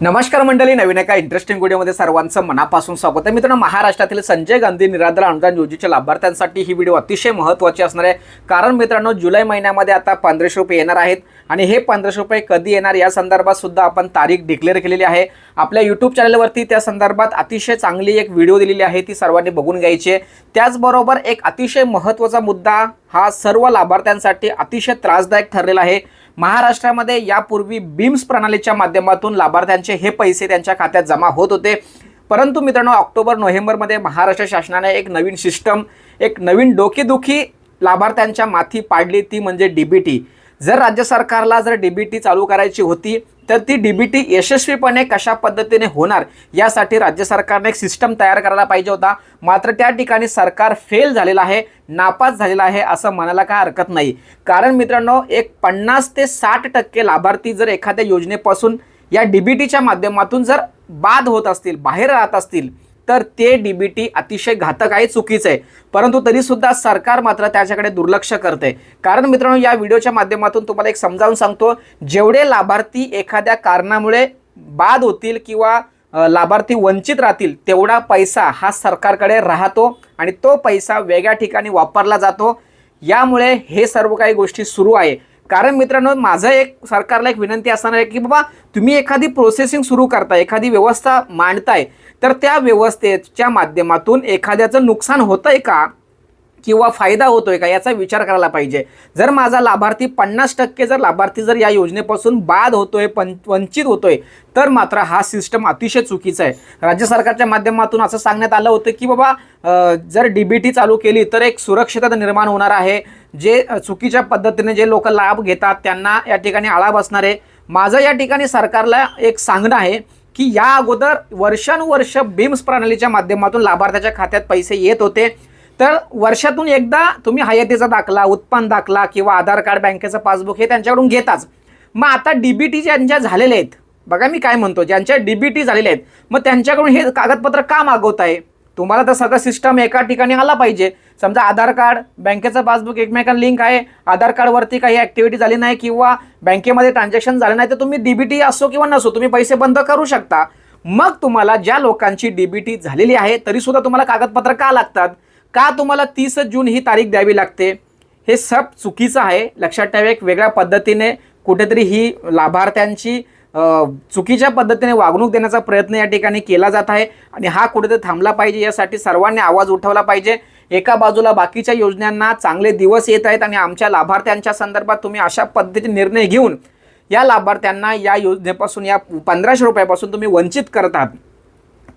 नमस्कार मंडळी नवीन एका इंटरेस्टिंग व्हिडिओमध्ये सर्वांचं मनापासून स्वागत आहे. मित्रांनो महाराष्ट्रातील संजय गांधी निराधार अनुदान योजनेच्या लाभार्थ्यांसाठी ही व्हिडिओ अतिशय महत्त्वाची असणार आहे. कारण मित्रांनो जुलै महिन्यामध्ये आता पंधराशे रुपये येणार आहेत आणि हे पंधराशे रुपये कधी येणार या संदर्भात सुद्धा आपण तारीख डिक्लेअर केलेली आहे. आपल्या यूट्यूब चॅनलवरती त्या संदर्भात अतिशय चांगली एक व्हिडिओ दिलेली आहे ती सर्वांनी बघून घ्यायची आहे. त्याचबरोबर एक अतिशय महत्त्वाचा मुद्दा हा सर्व लाभार्थ्यांसाठी अतिशय त्रासदायक ठरलेला आहे. महाराष्ट्रामध्ये यापूर्वी बीम्स प्रणालीच्या माध्यमातून लाभार्थ्यांचे हे पैसे त्यांच्या खात्यात जमा होत होते. परंतु मित्रांनो ऑक्टोबर नोव्हेंबरमध्ये महाराष्ट्र शासनाने एक नवीन सिस्टम एक नवीन डोकेदुखी लाभार्थ्यांच्या माथी पाडली. ती म्हणजे डी बी टी जर राज्य सरकारला जर डी बी टी चालू करायची होती तर ती डी बी टी यशस्वीपणे कशा पद्धतीने होणार यासाठी राज्य सरकारने एक सिस्टम तयार करायला पाहिजे होता. मात्र त्या ठिकाणी सरकार फेल झालेलं आहे नापास झालेला आहे असं म्हणायला काय हरकत नाही. कारण मित्रांनो एक पन्नास ते साठ टक्के लाभार्थी जर एखाद्या योजनेपासून या डी बी टीच्या माध्यमातून जर बाद होत असतील बाहेर राहत असतील तर ते डी बी टी अतिशय घातक आहे चुकीचं आहे. परंतु तरीसुद्धा सरकार मात्र त्याच्याकडे दुर्लक्ष करते कारण मित्रांनो या व्हिडिओच्या माध्यमातून तुम्हाला एक समजावून सांगतो जेवढे लाभार्थी एखाद्या कारणामुळे बाद होतील किंवा लाभार्थी वंचित राहतील तेवढा पैसा हा सरकारकडे राहतो आणि तो पैसा वेगळ्या ठिकाणी वापरला जातो. यामुळे हे सर्व काही गोष्टी सुरू आहे. कारण मित्रांनो माझं एक सरकारला एक विनंती असणार आहे की बाबा तुम्ही एखादी प्रोसेसिंग सुरू करताय एखादी व्यवस्था मांडताय तर त्या व्यवस्थेच्या माध्यमातून एखाद्याचं नुकसान होतंय का? किंवा फायदा होतोय का? याचा विचार करायला पाहिजे. जर माझा लाभार्थी पन्नास टक्के जर लाभार्थी जर या योजनेपासून बाद होतोय पण वंचित होतोय तर मात्र हा सिस्टम अतिशय चुकीचा आहे. राज्य सरकारच्या माध्यमातून असं सांगण्यात आलं होतं की बाबा जर डी बी टी चालू केली तर एक सुरक्षितता निर्माण होणार आहे. जे चुकीच्या पद्धतीने जे लोक लाभ घेतात त्यांना या ठिकाणी आळा बसणार. आहे माझं या ठिकाणी सरकारला एक सांगणं आहे की या अगोदर वर्षानुवर्ष बीम्स प्रणालीच्या माध्यमातून लाभार्थ्याच्या खात्यात पैसे येत होते. तर वर्षातून एकदा तुम्ही हयातीचा दाखला उत्पन्न दाखला किंवा आधार कार्ड बँकेचं पासबुक हे त्यांच्याकडून घेताच. मग आता डी बी टी ज्यांच्या झालेले आहेत बघा मी काय म्हणतो ज्यांच्या डी बी टी झालेले आहेत मग त्यांच्याकडून हे कागदपत्र का मागवत आहे तुम्हाला तर सगळं सिस्टम एका ठिकाणी आला पाहिजे. समजा आधार कार्ड बँकेचं पासबुक एकमेकांना लिंक आहे. आधार कार्डवरती काही ॲक्टिव्हिटी झाली नाही किंवा बँकेमध्ये ट्रान्झॅक्शन झालं नाही तर तुम्ही डी बी टी असो किंवा नसो तुम्ही पैसे बंद करू शकता. मग तुम्हाला ज्या लोकांची डी बी टी झालेली आहे तरीसुद्धा तुम्हाला कागदपत्र का लागतात? का तुम्हाला तीस जून ही तारीख द्यावी लागते? हे सब चुकीचं आहे. लक्षात ठेवा एक वेगळ्या पद्धतीने कुठेतरी ही लाभार्थ्यांची चुकीच्या पद्धतीने वागणूक देण्याचा प्रयत्न या ठिकाणी केला जात आहे आणि हा कुठेतरी थांबला पाहिजे यासाठी सर्वांनी आवाज उठवला पाहिजे. एका बाजूला बाकीच्या योजनांना चांगले दिवस येत आहेत आणि आमच्या लाभार्थ्यांच्या संदर्भात तुम्ही अशा पद्धतीने निर्णय घेऊन या लाभार्थ्यांना या योजनेपासून या पंधराशे रुपयापासून तुम्ही वंचित करत आहात.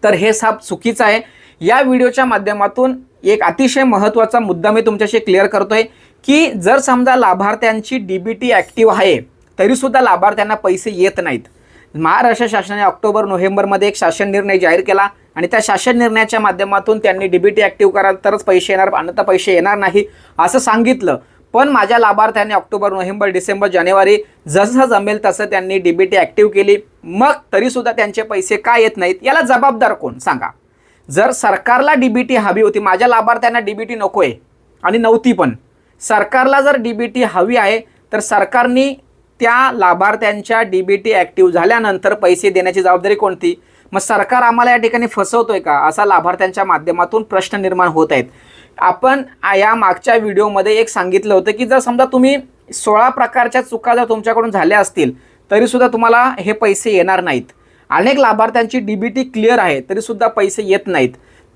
तर हे साप चुकीचं आहे. या व्हिडिओच्या माध्यमातून एक अतिशय महत्त्वाचा मुद्दा मी तुमच्याशी क्लिअर करतोय की जर समजा लाभार्थ्यांची डी बी टी ॲक्टिव्ह आहे तरीसुद्धा लाभार्थ्यांना पैसे येत नाहीत. महाराष्ट्र शासनाने ऑक्टोबर नोव्हेंबरमध्ये एक शासन निर्णय जाहीर केला आणि त्या शासन निर्णयाच्या माध्यमातून त्यांनी डी बी टी ॲक्टिव्ह करा तरच पैसे येणार अन्यथा पैसे येणार नाही असं सांगितलं. पण माझ्या लाभार्थ्यांनी ऑक्टोबर नोव्हेंबर डिसेंबर जानेवारी जसं जमेल तसं त्यांनी डी बी टी ॲक्टिव्ह केली. मग तरीसुद्धा त्यांचे पैसे का येत नाहीत याला जबाबदार कोण? सांगा. जर सरकारला डी बी टी हवी होती माझ्या लाभार्थ्यांना डी बी टी नको आहे आणि नव्हती पण. सरकारला जर डी बी टी हवी आहे तर सरकारने त्या लाभार्थ्यांच्या डी बी टी ॲक्टिव्ह झाल्यानंतर पैसे देण्याची जबाबदारी कोणती? मग सरकार आम्हाला या ठिकाणी फसवतोय का? असा लाभार्थ्यांच्या माध्यमातून प्रश्न निर्माण होत आहेत. आपण या मागच्या व्हिडिओमध्ये एक सांगितलं होतं की जर समजा तुम्ही सोळा प्रकारच्या चुका जर तुमच्याकडून झाल्या असतील तरीसुद्धा तुम्हाला हे पैसे येणार नाहीत. अनेक लाभार्थ्यांची डी बी टी क्लिअर आहे तरीसुद्धा पैसे येत नाहीत.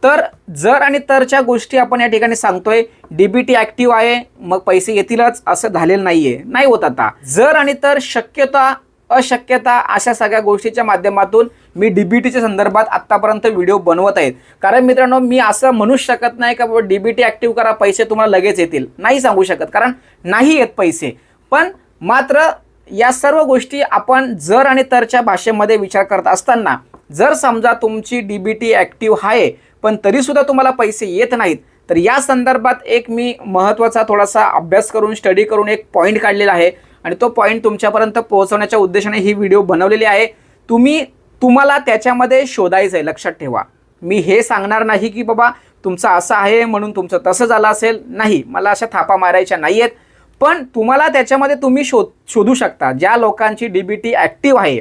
तर जर आणि तरच्या गोष्टी आपण या ठिकाणी सांगतोय डी बी टी ॲक्टिव्ह आहे मग पैसे येतीलच असं झालेलं नाही आहे नाही होत आता. जर आणि तर शक्यता अशक्यता अशा सगळ्या गोष्टीच्या माध्यमातून मी डी बी टीच्या संदर्भात आत्तापर्यंत व्हिडिओ बनवत आहेत. कारण मित्रांनो मी असं म्हणूच शकत नाही का बाबा डी बी टी ॲक्टिव्ह करा पैसे तुम्हाला लगेच येतील. नाही सांगू शकत कारण नाही येत पैसे. पण मात्र या सर्व गोष्टी आपण जर आणि तरच्या भाषेमध्ये विचार करत असताना जर समजा तुमची डी बी टी ॲक्टिव्ह आहे पण तरीसुद्धा तुम्हाला पैसे येत नाहीत तर या संदर्भात एक मी महत्त्वाचा थोडासा अभ्यास करून स्टडी करून एक पॉईंट काढलेला आहे. आणि तो पॉईंट तुमच्यापर्यंत पोहोचवण्याच्या उद्देशाने ही व्हिडिओ बनवलेली आहे. तुम्ही तुम्हाला त्याच्यामध्ये शोधायचं आहे लक्षात ठेवा. मी हे सांगणार नाही की बाबा तुमचं असं आहे म्हणून तुमचं तसं झालं असेल. नाही मला अशा थापा मारायच्या नाही आहेत पण तुम्हाला त्याच्यामध्ये तुम्ही शोध शोधू शकता. ज्या लोकांची डी बी टी ॲक्टिव्ह आहे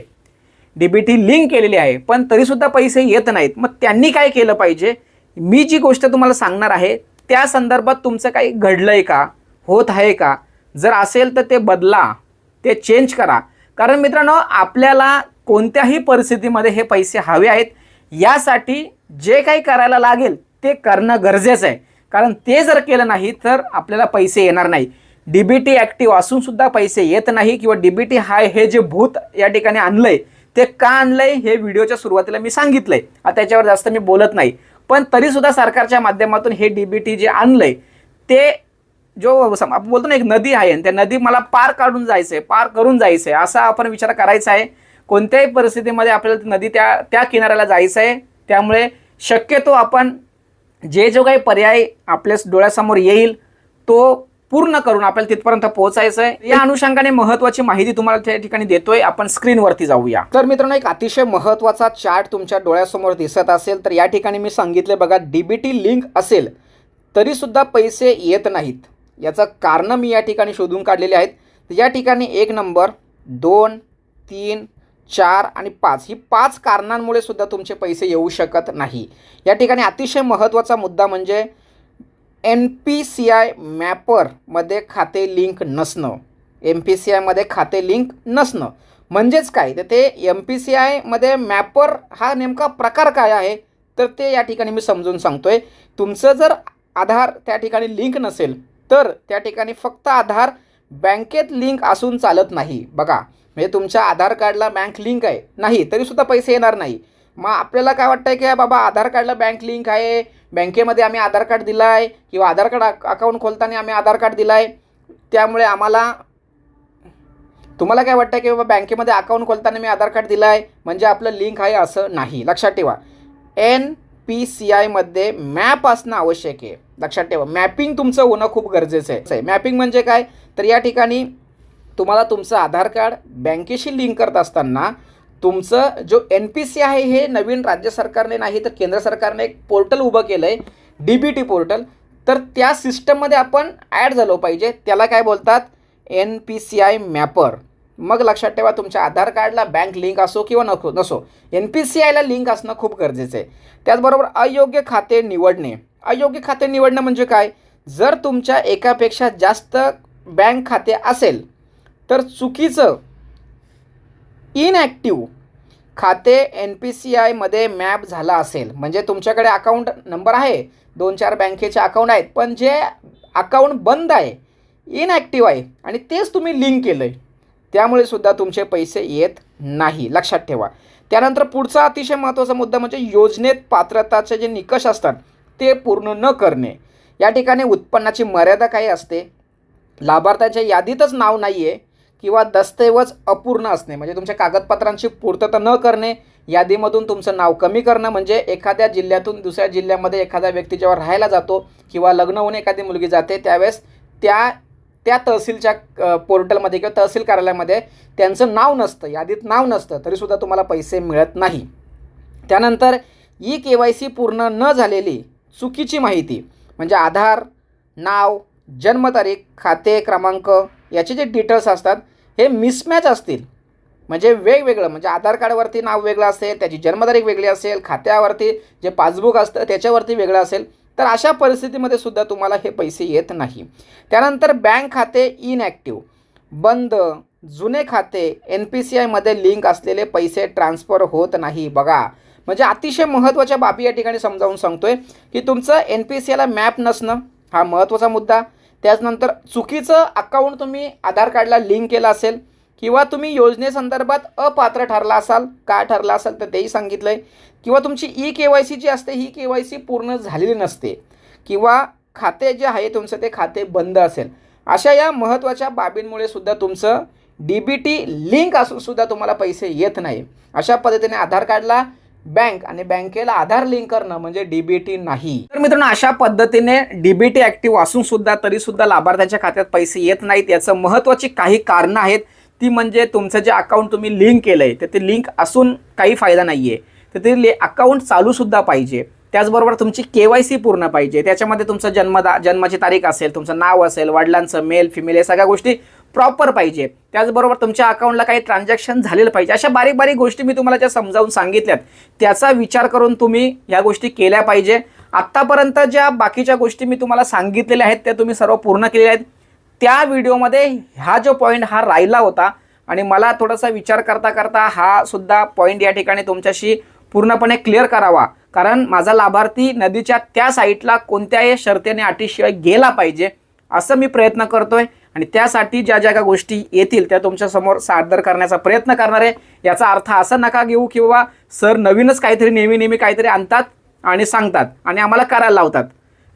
डी बी टी लिंक केलेली आहे पण तरीसुद्धा पैसे येत नाहीत. मग त्यांनी काय केलं पाहिजे? मी जी गोष्ट तुम्हाला सांगणार आहे त्या संदर्भात तुमचं काही घडलं आहे का? होत आहे का? जर असेल तर ते बदला ते चेंज करा. कारण मित्रांनो आपल्याला कोणत्याही परिस्थितीमध्ये हे पैसे हवे आहेत. यासाठी जे काही करायला लागेल ते करणं गरजेचं आहे. कारण ते जर केलं नाही तर आपल्याला पैसे येणार नाही. डी बी टी ॲक्टिव्ह असून सुद्धा पैसे येत नाही किंवा डी बी टी हाय हे जे भूत या ठिकाणी आणलंय ते का आणलंय हे व्हिडिओच्या सुरुवातीला मी सांगितलंय. आता त्याच्यावर जास्त मी बोलत नाही. पण तरीसुद्धा सरकारच्या माध्यमातून हे डी बी टी जे आणलंय ते जो सम- आपण बोलतो ना एक नदी आहे आणि त्या नदी मला पार काढून जायचं आहे पार करून जायचं आहे असा आपण विचार करायचा आहे. कोणत्याही परिस्थितीमध्ये आपल्याला नदी त्या त्या किनाऱ्याला जायचं आहे त्यामुळे शक्यतो आपण जे जो काही पर्याय आपल्या डोळ्यासमोर येईल तो पूर्ण करून आपल्याला तिथपर्यंत पोहोचायचं आहे या अनुषंगाने महत्वाची माहिती तुम्हाला त्या ठिकाणी देतोय. आपण स्क्रीनवरती जाऊया. तर मित्रांनो एक अतिशय महत्त्वाचा चार्ट तुमच्या डोळ्यासमोर दिसत असेल तर या ठिकाणी मी सांगितले बघा डीबीटी लिंक असेल तरी सुद्धा पैसे येत नाहीत. याचं कारणं मी या ठिकाणी शोधून काढलेले आहेत. तर या ठिकाणी एक नंबर दोन तीन चार आणि पाच ही पाच कारणांमुळे सुद्धा तुमचे पैसे येऊ शकत नाही. या ठिकाणी अतिशय महत्त्वाचा मुद्दा म्हणजे एन पी सी आय मॅपरमध्ये खाते लिंक नसणं. एम पी सी आयमध्ये खाते लिंक नसणं. म्हणजेच काय? तर ते एम पी सी आयमध्ये मॅपर हा नेमका प्रकार काय आहे? तर ते या ठिकाणी मी समजून सांगतो आहे तुमचं जर आधार त्या ठिकाणी लिंक नसेल तर त्या ठिकाणी फक्त आधार बँकेत लिंक असून चालत नाही. बघा म्हणजे तुमच्या आधार कार्डला बँक लिंक आहे. नाही तरीसुद्धा पैसे येणार नाही. मग आपल्याला काय वाटतं आहे की बाबा आधार कार्डला बँक लिंक आहे बँकेमध्ये आम्ही आधार कार्ड दिला आहे किंवा आधार कार्ड अकाउंट खोलताना आम्ही आधार कार्ड दिला आहे त्यामुळे आम्हाला तुम्हाला काय वाटतं की बाबा बँकेमध्ये अकाउंट खोलताना मी आधार कार्ड दिलं आहे म्हणजे आपलं लिंक आहे असं नाही. लक्षात ठेवा. एन पी सी आयमध्ये मॅप असणं आवश्यक आहे. लक्षात ठेवा. मॅपिंग तुमचं होणं खूप गरजेचं आहे. मॅपिंग म्हणजे काय? तर या ठिकाणी तुम्हाला तुमचं आधार कार्ड बँकेशी लिंक करत असताना तुमचं जो एन पी सी आहे हे नवीन राज्य सरकारने नाही तर केंद्र सरकारने एक पोर्टल उभं केलं आहे डी बी टी पोर्टल. तर त्या सिस्टममध्ये आपण ॲड झालो पाहिजे. त्याला काय बोलतात? N P C I mapper मग लक्षात ठेवा तुमच्या आधार कार्डला बँक लिंक असो किंवा नको नसो. एन पी सी आयला लिंक असणं खूप गरजेचं आहे. त्याचबरोबर अयोग्य खाते निवडणे. अयोग्य खाते निवडणं म्हणजे काय? जर तुमच्या एकापेक्षा जास्त बँक खाते असेल तर चुकीचं इनॲक्टिव्ह खाते एन पी सी आयमध्ये मॅप झाला असेल. म्हणजे तुमच्याकडे अकाउंट नंबर आहे दोन चार बँकेचे अकाउंट आहेत पण जे अकाउंट बंद आहे इनॲक्टिव्ह आहे आणि तेच तुम्ही लिंक केलं आहे त्यामुळे सुद्धा तुमचे पैसे येत नाही. लक्षात ठेवा. त्यानंतर पुढचा अतिशय महत्त्वाचा मुद्दा म्हणजे योजनेत पात्रताचे जे निकष असतात ते पूर्ण न करणे. या ठिकाणी उत्पन्नाची मर्यादा काही असते. लाभार्थ्याच्या यादीतच नाव नाही आहे किंवा दस्तऐवज अपूर्ण असणे म्हणजे तुमच्या कागदपत्रांची पूर्तता न करणे यादीमधून तुमचं नाव कमी करणं म्हणजे एखाद्या जिल्ह्यातून दुसऱ्या जिल्ह्यामध्ये एखादा व्यक्ती जेव्हा राहायला जातो किंवा लग्न होऊन एखादी मुलगी जाते त्यावेळेस त्या त्या तहसीलच्या पोर्टलमध्ये किंवा तहसील कार्यालयामध्ये त्यांचं नाव नसतं यादीत नाव नसतं तरीसुद्धा तुम्हाला पैसे मिळत नाही. त्यानंतर ई के वाय सी पूर्ण न झालेली चुकीची माहिती म्हणजे आधार नाव जन्मतारीख खाते क्रमांक याचे जे डिटेल्स असतात हे मिसमॅच असतील. म्हणजे वेगवेगळं म्हणजे आधार कार्डवरती नाव वेगळं असेल त्याची जन्मतारीख वेगळी असेल खात्यावरती जे पासबुक असतं त्याच्यावरती वेगळं असेल तर अशा परिस्थितीमध्ये सुद्धा तुम्हाला हे पैसे येत नाही. त्यानंतर बँक खाते इनॲक्टिव्ह बंद. जुने खाते एन पी सी आयमध्ये लिंक असलेले पैसे ट्रान्सफर होत नाही. बघा म्हणजे अतिशय महत्त्वाच्या बाबी या ठिकाणी समजावून सांगतोय की तुमचं एन पी सी आयला मॅप नसणं हा महत्त्वाचा मुद्दा. त्याचनंतर चुकीचं अकाउंट तुम्ही आधार कार्डला लिंक केलं असेल किंवा तुम्ही योजनेसंदर्भात अपात्र ठरला असाल काय ठरला असाल तर तेही सांगितलं आहे किंवा तुमची ई के वाय सी जी असते ही के वाय सी पूर्ण झालेली नसते किंवा खाते जे आहे तुमचं ते खाते बंद असेल. अशा या महत्त्वाच्या बाबींमुळे सुद्धा तुमचं डी बी टी लिंक असूनसुद्धा तुम्हाला पैसे येत नाही. अशा पद्धतीने आधार कार्डला बँक आणि बँकेला आधार लिंक करणं म्हणजे डीबीटी नाही. तर मित्रांनो अशा पद्धतीने डीबीटी ऍक्टिव्ह असून सुद्धा तरी सुद्धा लाभार्थ्याच्या खात्यात पैसे येत नाहीत. याचं महत्त्वाची काही कारणं आहेत. ती म्हणजे तुमचं जे अकाउंट तुम्ही लिंक केलंय तर ते लिंक असून काही फायदा नाही आहे तर ते अकाउंट चालू सुद्धा पाहिजे. त्याचबरोबर तुमची के वाय सी पूर्ण पाहिजे. त्याच्यामध्ये तुमचं जन्मदा जन्माची तारीख असेल तुमचं नाव असेल वडिलांचं मेल फिमेल या सगळ्या गोष्टी प्रॉपर पाहिजे. त्याचबरोबर तुमच्या अकाउंटला काही ट्रान्झॅक्शन झालेलं पाहिजे. अशा बारीक बारीक गोष्टी मी तुम्हाला ज्या समजावून सांगितल्यात त्याचा विचार करून तुम्ही या गोष्टी केल्या पाहिजे. आत्तापर्यंत ज्या बाकीच्या गोष्टी मी तुम्हाला सांगितलेल्या आहेत त्या तुम्ही सर्व पूर्ण केलेल्या आहेत. त्या व्हिडिओमध्ये हा जो पॉईंट हा राहिला होता आणि मला थोडासा विचार करता करता हा सुद्धा पॉईंट या ठिकाणी तुमच्याशी पूर्णपणे क्लिअर करावा. कारण माझा लाभार्थी नदीच्या त्या साईटला कोणत्याही शर्तीने अटीशिवाय गेला पाहिजे असं मी प्रयत्न करतोय. आणि त्यासाठी ज्या ज्या काही गोष्टी येतील त्या तुमच्यासमोर सादर करण्याचा प्रयत्न करणार. आहे याचा अर्थ असा नका घेऊ किंवा सर नवीनच काहीतरी नेहमी नेहमी काहीतरी आणतात आणि सांगतात आणि आम्हाला करायला लावतात.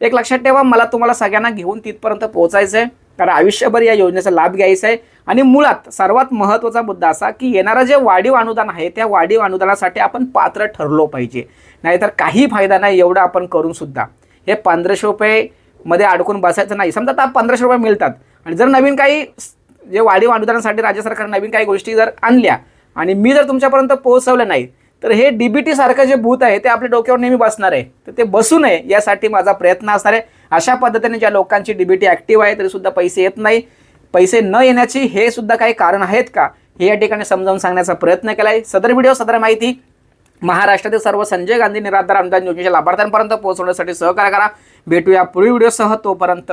एक लक्षात ठेवा मला तुम्हाला सगळ्यांना घेऊन तिथपर्यंत पोहोचायचं आहे कारण आयुष्यभर या योजनेचा लाभ घ्यायचा आहे आणि मुळात सर्वात महत्त्वाचा मुद्दा असा की येणारं जे वाढीव अनुदान आहे त्या वाढीव अनुदानासाठी आपण पात्र ठरलो पाहिजे. नाहीतर काही फायदा नाही एवढं आपण करून सुद्धा. हे पंधराशे रुपये मध्ये अडकून बसायचं नाही. समजा आता पंधराशे रुपये मिळतात. आणि जर नवीन काही जे वाढीव अनुदानासाठी राज्य सरकार नवीन काही गोष्टी जर आणल्या आणि मी जर तुमच्यापर्यंत पोहोचवलं नाही तर हे डी बी सारखं जे भूत आहे ते आपल्या डोक्यावर नेहमी बसणार आहे. तर ते बसू नये यासाठी माझा प्रयत्न असणार आहे. अशा पद्धतीने ज्या लोकांची डी बी टी ॲक्टिव्ह आहे तरीसुद्धा पैसे येत नाही. पैसे न येण्याची हे सुद्धा काही कारण आहेत का? हे या ठिकाणी समजावून सांगण्याचा प्रयत्न केला आहे सदर व्हिडिओ सदर माहिती. महाराष्ट्रातील सर्व संजय गांधी निराधार अनुदान योजनेच्या लाभार्थ्यांपर्यंत पोहोचवण्यासाठी सहकार्य करा. भेटूया पुढील व्हिडिओसह तोपर्यंत.